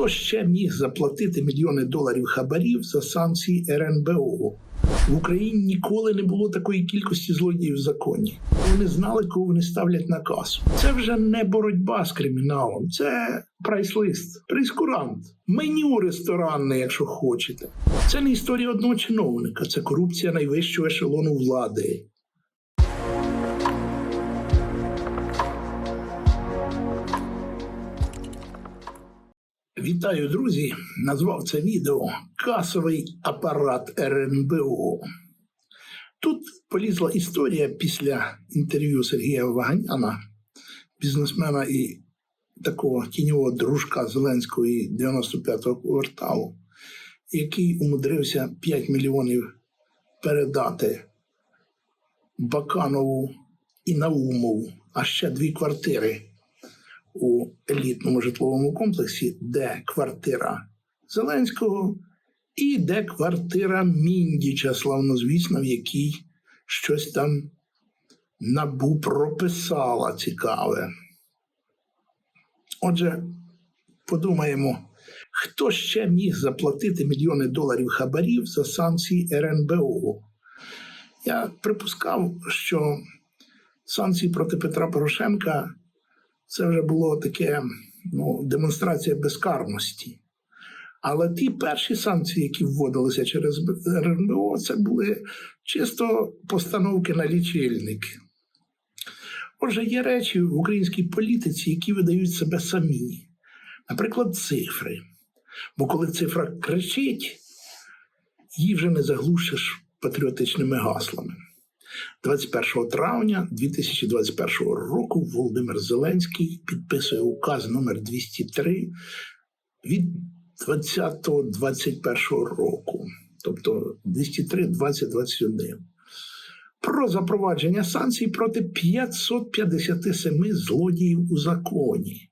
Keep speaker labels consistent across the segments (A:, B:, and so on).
A: Хто ще міг заплатити мільйони доларів хабарів за санкції РНБО? В Україні ніколи не було такої кількості злодіїв в законі. Вони знали, кого вони ставлять на касу. Це вже не боротьба з криміналом, це прайс-лист, прейскурант, меню ресторанне, якщо хочете. Це не історія одного чиновника, це корупція найвищого ешелону влади. Вітаю, друзі! Назвав це відео Касовий апарат РНБО. Тут полізла історія після інтерв'ю Сергія Ваганяна, бізнесмена і такого тіньового дружка Зеленського 95-го кварталу, який умудрився 5 мільйонів передати Баканову і Наумову, а ще дві квартири у елітному житловому комплексі, де квартира Зеленського і де квартира Міндіча, славнозвісна, в якій щось там набу прописала цікаве. Отже, подумаємо, хто ще міг заплатити мільйони доларів хабарів за санкції РНБО? Я припускав, що санкції проти Петра Порошенка це вже було таке ну, демонстрація безкарності. Але ті перші санкції, які вводилися через РНБО, це були чисто постановки на лічильники. Отже, є речі в українській політиці, які видають себе самі. Наприклад, цифри. Бо коли цифра кричить, її вже не заглушиш патріотичними гаслами. 21 травня 2021 року Володимир Зеленський підписує указ номер 203 від 2021 року, тобто 203 2021 про запровадження санкцій проти 557 злодіїв у законі.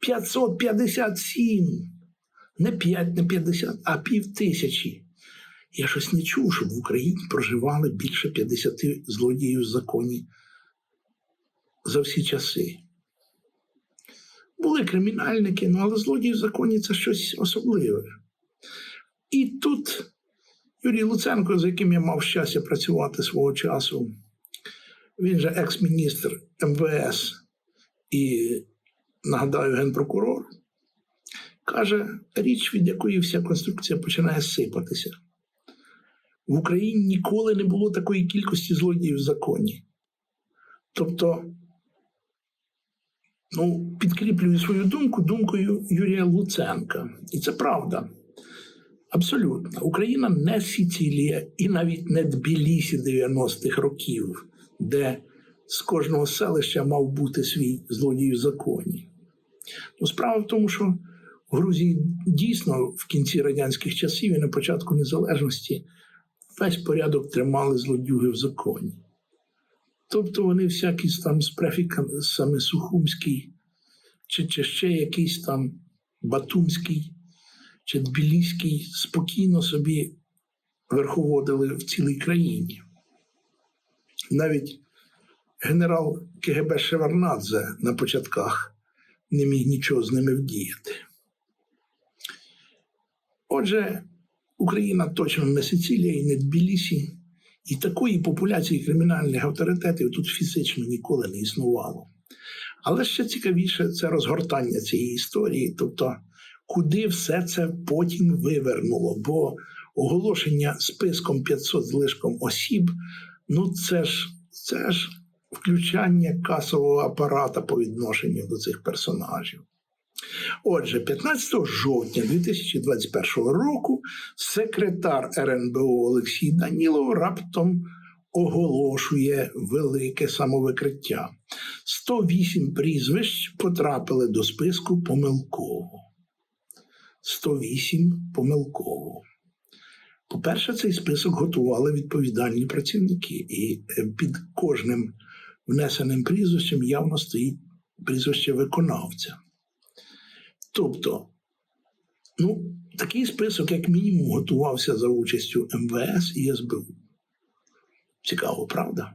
A: 557, не 5, не 50, а пів тисячі. Я щось не чув, щоб в Україні проживали більше 50 злодіїв в законі за всі часи. Були кримінальники, ну, але злодії в законі це щось особливе. І тут Юрій Луценко, з яким я мав щастя працювати свого часу, він же екс-міністр МВС і, нагадаю, генпрокурор, каже річ, від якої вся конструкція починає сипатися. В Україні ніколи не було такої кількості злодіїв в законі. Тобто, ну, підкріплюю свою думку думкою Юрія Луценка. І це правда. Абсолютно. Україна не Сіцилія і навіть не Тбілісі 90-х років, де з кожного селища мав бути свій злодій в законі. Ну, справа в тому, що в Грузії дійсно в кінці радянських часів і на початку незалежності весь порядок тримали злодюги в законі. Тобто вони всякі там з префіками саме Сухумський, чи, чи ще якийсь там Батумський, чи Тбіліський спокійно собі верховодили в цілій країні. Навіть генерал КГБ Шеварнадзе на початках не міг нічого з ними вдіяти. Отже, Україна точно не Сицилія і не Тбілісі, і такої популяції кримінальних авторитетів тут фізично ніколи не існувало. Але ще цікавіше це розгортання цієї історії, тобто куди все це потім вивернуло. Бо оголошення списком 500 злишком осіб, ну це ж це ж включання касового апарата по відношенню до цих персонажів. Отже, 15 жовтня 2021 року секретар РНБО Олексій Данілов раптом оголошує велике самовикриття. 108 прізвищ потрапили до списку помилково. 108 помилково. По-перше, цей список готували відповідальні працівники, і під кожним внесеним прізвищем явно стоїть прізвище виконавця. Тобто, ну, такий список, як мінімум, готувався за участю МВС і СБУ. Цікаво, правда?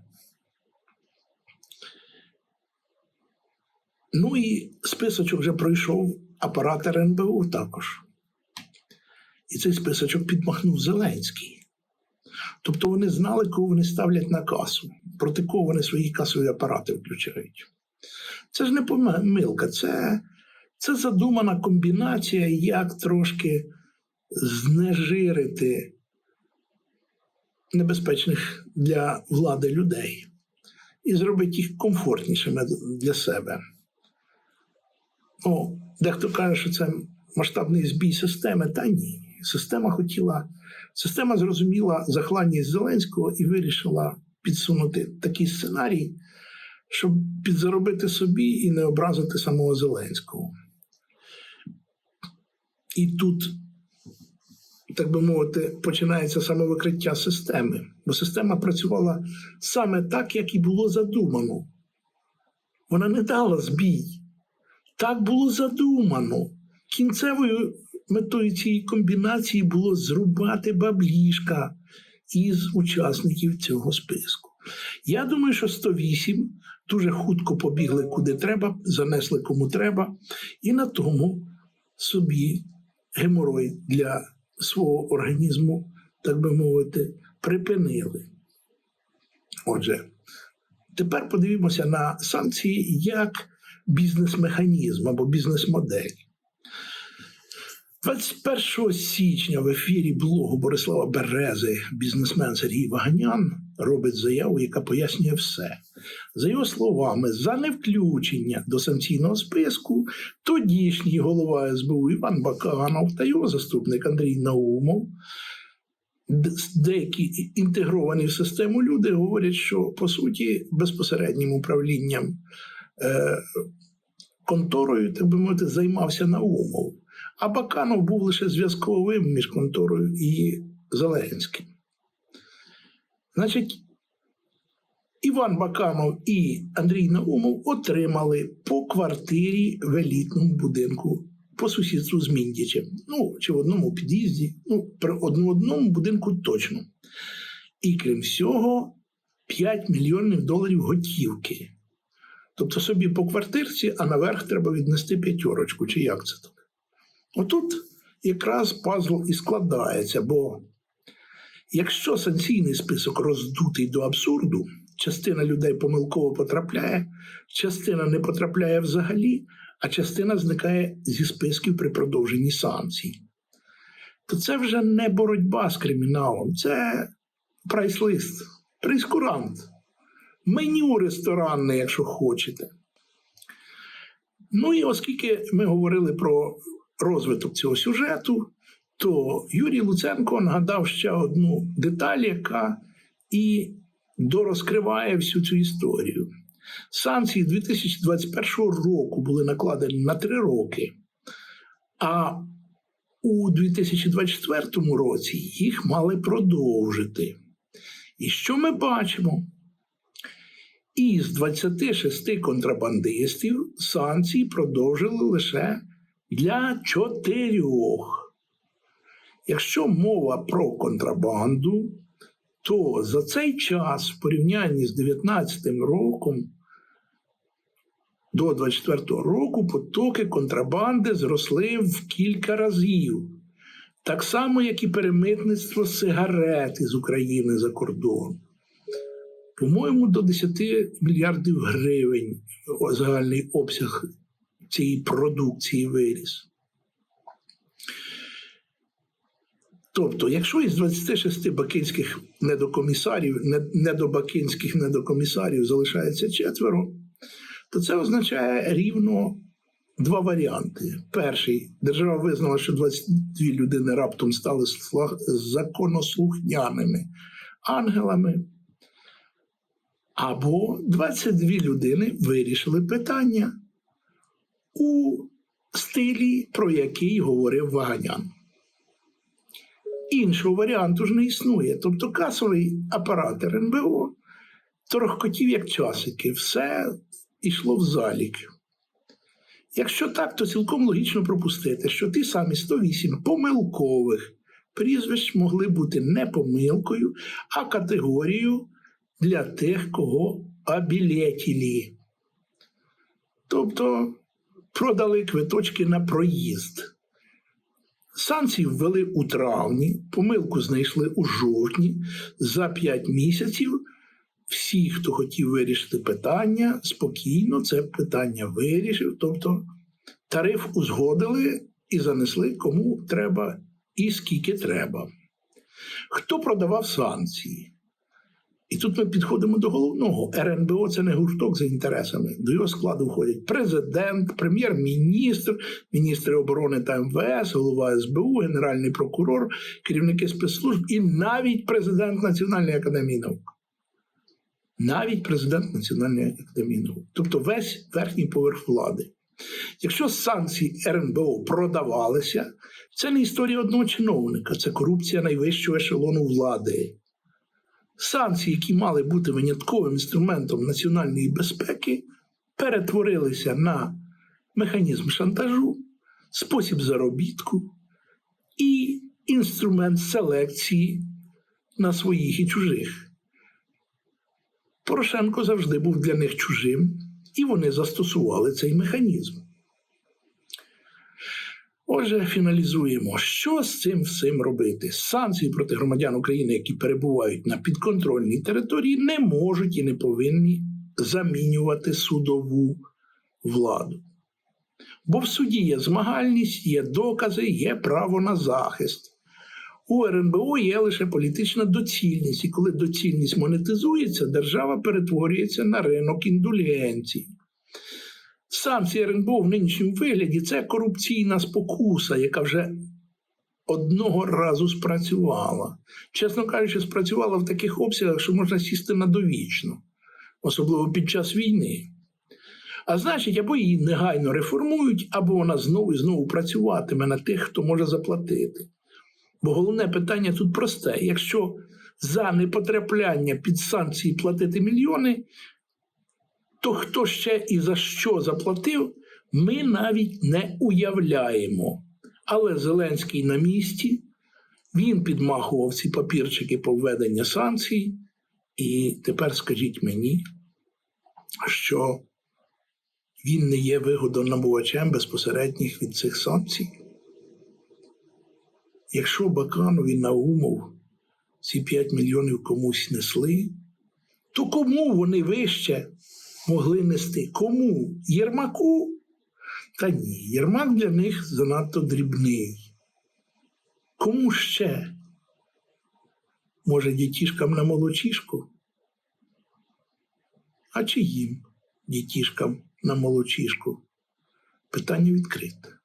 A: Ну і списочок вже пройшов апарат РНБУ також. І цей списочок підмахнув Зеленський. Тобто вони знали, кого вони ставлять на касу, проти кого вони свої касові апарати включають. Це ж не помилка, це, це задумана комбінація, як трошки знежирити небезпечних для влади людей і зробити їх комфортнішими для себе. О, дехто каже, що це масштабний збій системи, та ні. Система хотіла, система зрозуміла захланність Зеленського і вирішила підсунути такий сценарій, щоб підзаробити собі і не образити самого Зеленського. І тут, так би мовити, починається самовикриття системи, бо система працювала саме так, як і було задумано. Вона не дала збій. Так було задумано. Кінцевою метою цієї комбінації було зрубати баблішка із учасників цього списку. Я думаю, що 108 дуже хутко побігли куди треба, занесли кому треба, і на тому собі геморой для свого організму, так би мовити, припинили. Отже, тепер подивімося на санкції як бізнес-механізм або бізнес-модель. 21 січня в ефірі блогу Борислава Берези бізнесмен Сергій Ваганян робить заяву, яка пояснює все. За його словами, за невключення до санкційного списку тодішній голова СБУ Іван Баканов та його заступник Андрій Наумов, деякі інтегровані в систему люди говорять, що по суті безпосереднім управлінням е, конторою, так би мовити, займався Наумов. А Баканов був лише зв'язковим між конторою і Зеленським. Значить, Іван Баканов і Андрій Наумов отримали по квартирі в елітному будинку по сусідству з Міндічем. Ну, чи в одному під'їзді, ну, при одному будинку точно. І крім всього, 5 мільйонів доларів готівки. Тобто собі по квартирці, а наверх треба віднести п'ятерочку, чи як це так? Отут якраз пазл і складається, бо якщо санкційний список роздутий до абсурду, частина людей помилково потрапляє, частина не потрапляє взагалі, а частина зникає зі списків при продовженні санкцій, то це вже не боротьба з криміналом, це прайс-лист, прейскурант, меню ресторанне, якщо хочете. Ну і оскільки ми говорили про розвиток цього сюжету, то Юрій Луценко нагадав ще одну деталь, яка і дорозкриває всю цю історію. Санкції 2021 року були накладені на три роки, а у 2024 році їх мали продовжити. І що ми бачимо? Із 26 контрабандистів санкції продовжили лише для чотирьох. Якщо мова про контрабанду, то за цей час в порівнянні з 2019 роком до 2024 року потоки контрабанди зросли в кілька разів. Так само, як і перемитництво сигарет із України за кордон. По-моєму, до 10 мільярдів гривень загальний обсяг цієї продукції виріс. Тобто, якщо із 26 бакинських недокомісарів, недобакинських недокомісарів залишається четверо, то це означає рівно два варіанти. Перший держава визнала, що 22 людини раптом стали законослухняними ангелами. Або 22 людини вирішили питання у стилі, про який говорив Ваганян. Іншого варіанту ж не існує. Тобто касовий апарат РНБО торохкотів як часики, все йшло в залік. Якщо так, то цілком логічно пропустити, що ті самі 108 помилкових прізвищ могли бути не помилкою, а категорією для тих, кого обілетілі. Тобто продали квиточки на проїзд. Санкції ввели у травні, помилку знайшли у жовтні. За 5 місяців всі, хто хотів вирішити питання, спокійно це питання вирішив. Тобто тариф узгодили і занесли кому треба і скільки треба. Хто продавав санкції? Тут ми підходимо до головного. РНБО це не гурток за інтересами. До його складу входять президент, прем'єр-міністр, міністри оборони та МВС, голова СБУ, генеральний прокурор, керівники спецслужб і навіть президент Національної академії наук. Навіть президент Національної академії наук. Тобто весь верхній поверх влади. Якщо санкції РНБО продавалися, це не історія одного чиновника, це корупція найвищого ешелону влади. Санкції, які мали бути винятковим інструментом національної безпеки, перетворилися на механізм шантажу, спосіб заробітку і інструмент селекції на своїх і чужих. Порошенко завжди був для них чужим, і вони застосували цей механізм. Отже, фіналізуємо, що з цим всім робити. Санкції проти громадян України, які перебувають на підконтрольній території, не можуть і не повинні замінювати судову владу. Бо в суді є змагальність, є докази, є право на захист. У РНБО є лише політична доцільність, і коли доцільність монетизується, держава перетворюється на ринок індулігенцій. Санкції РНБО в нинішньому вигляді це корупційна спокуса, яка вже одного разу спрацювала. Чесно кажучи, спрацювала в таких обсягах, що можна сісти на довічно, особливо під час війни. А значить, або її негайно реформують, або вона знову і знову працюватиме на тих, хто може заплатити. Бо головне питання тут просте: якщо за непотрапляння під санкції платити мільйони, то хто ще і за що заплатив, ми навіть не уявляємо. Але Зеленський на місці, він підмахував ці папірчики по введення санкцій, і тепер скажіть мені, що він не є вигодонабувачем безпосередніх від цих санкцій. Якщо Баканові Наумов ці 5 мільйонів комусь несли, то кому вони вище могли нести? Кому? Єрмаку? Та ні, Єрмак для них занадто дрібний. Кому ще? Може, дітішкам на молочішку? А чи їм, дітішкам на молочішку? Питання відкрите.